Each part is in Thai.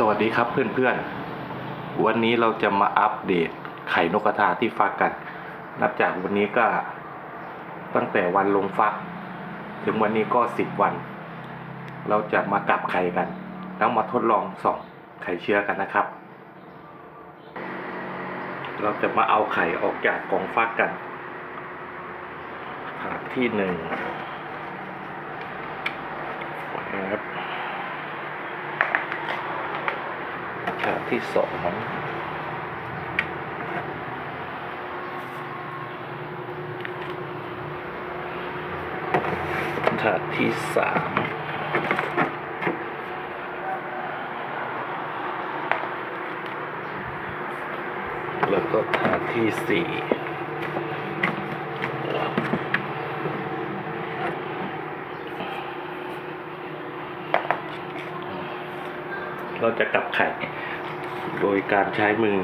สวัสดีครับเพื่อนๆ วันนี้เราจะมาอัปเดตไข่นกกระทาที่ฟักกัน นับจากวันนี้ก็ตั้งแต่วันลงฟัก ถึงวันนี้ก็สิบวัน เราจะมากลับไข่กัน แล้วมาทดลองส่องไข่เชื้อกันนะครับ เราจะมาเอาไข่ออกจากกล่องฟักกันถาดที่หนึ่งครับ ถาดที่สองถาดที่สามแล้วก็ถาดที่สี่เราจะกลับไข่ โดยการใช้มือ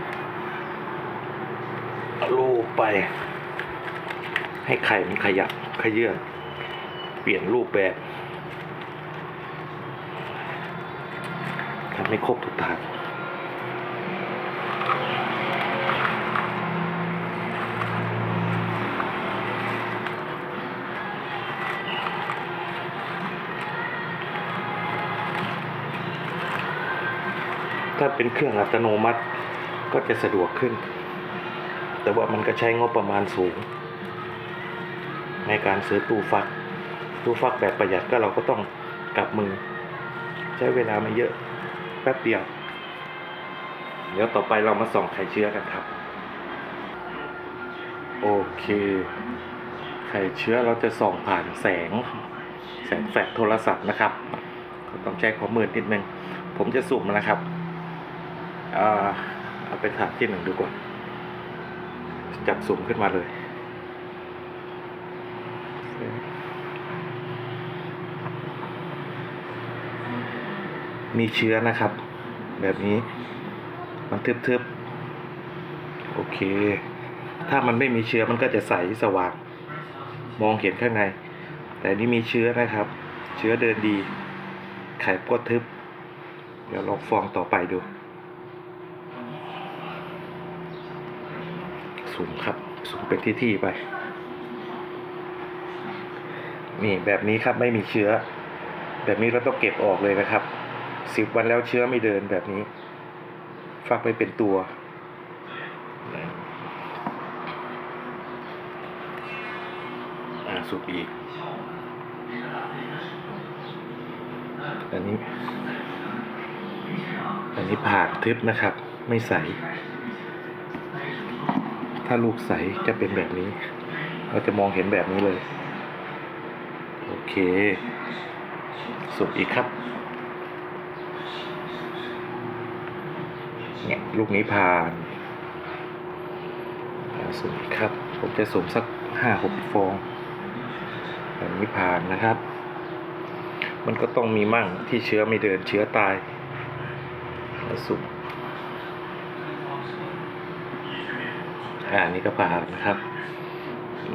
ลูบไป ให้ไข่มันขยับขยื่นเปลี่ยนรูปแบบทำให้ครบทุกทาง ถ้าเป็นเครื่องอัตโนมัติก็จะสะดวกขึ้น แต่ว่ามันก็ใช้งบประมาณสูง ในการซื้อตู้ฟัก ตู้ฟักแบบประหยัดก็เราก็ต้องกลับมือ ใช้เวลาไม่เยอะแป๊บเดียว เดี๋ยวต่อไปเรามาส่องไข่เชื้อกันครับ โอเค ไข่เชื้อเราจะส่องผ่านแสง แสงแฟลชโทรศัพท์นะครับก็ต้องใช้ความมืดนิดนึง ผมจะสุ่มนะครับ เอาไปถาดที่หนึ่งดูก่อนจับสุ่มขึ้นมาเลยมีเชื้อนะครับ แบบนี้ มันทึบๆ โอเค ถ้ามันไม่มีเชื้อมันก็จะใสสว่าง มองเห็นข้างใน แต่นี่มีเชื้อนะครับ เชื้อเดินดี ไข่ก็ทึบ เดี๋ยวลองฟองต่อไปดู สูงครับสูงเป็นที่ที่ไป นี่แบบนี้ครับไม่มีเชื้อ แบบนี้เราต้องเก็บออกเลยนะครับสิบวันแล้วเชื้อไม่เดินแบบนี้ ฟักไปเป็นตัวอ่าสุกอีก อันนี้ อันนี้ผ่านทึบนะครับ ไม่ใส ถ้าลูกใสจะเป็นแบบนี้ เราจะมองเห็นแบบนี้เลย โอเค สุกอีกครับ เนี่ยลูกนี้ผ่านสุ่มอีกครับ ผมจะสุ่มสักห้าหกฟองแบบนี้ผ่านนะครับ มันก็ต้องมีมั่งที่เชื้อไม่เดินเชื้อตายแล้วสุ่ม อ่านี่ก็ผ่านนะครับ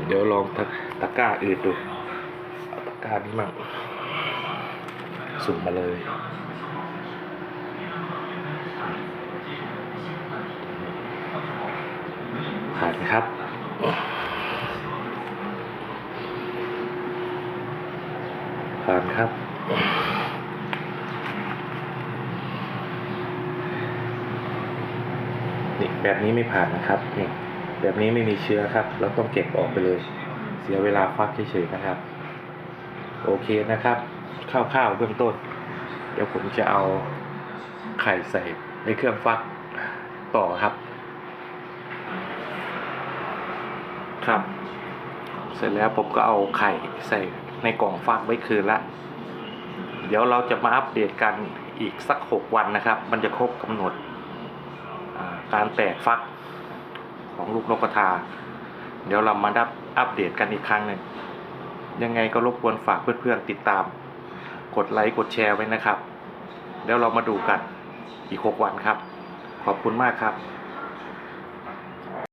เดี๋ยวลองตะตะกร้าอื่นดูเอาตะกร้านี้มั่งสุ่มมาเลยผ่านครับผ่านครับนี่แบบนี้ไม่ผ่านนะครับนี่ แบบนี้ไม่มีเชื้อครับ เราต้องเก็บออกไปเลย เสียเวลาฟักเฉยๆนะครับ โอเคนะครับคร่าวๆเบื้องต้น เดี๋ยวผมจะเอาไข่ใส่ในเครื่องฟักต่อครับ ครับ เสร็จแล้วผมก็เอาไข่ใส่ในกล่องฟักไว้คืนละ เดี๋ยวเราจะมาอัปเดตกันอีกสักหกวันนะครับ มันจะครบกำหนดการแตกฟัก ของลูกนกกระทา เดี๋ยวเรามาดับอัปเดตกันอีกครั้งหนึ่งยังไงก็รบกวนฝากเพื่อนๆติดตาม กดไลค์กดแชร์ไว้นะครับ แล้วเรามาดูกันอีกหกวันครับ ขอบคุณมากครับ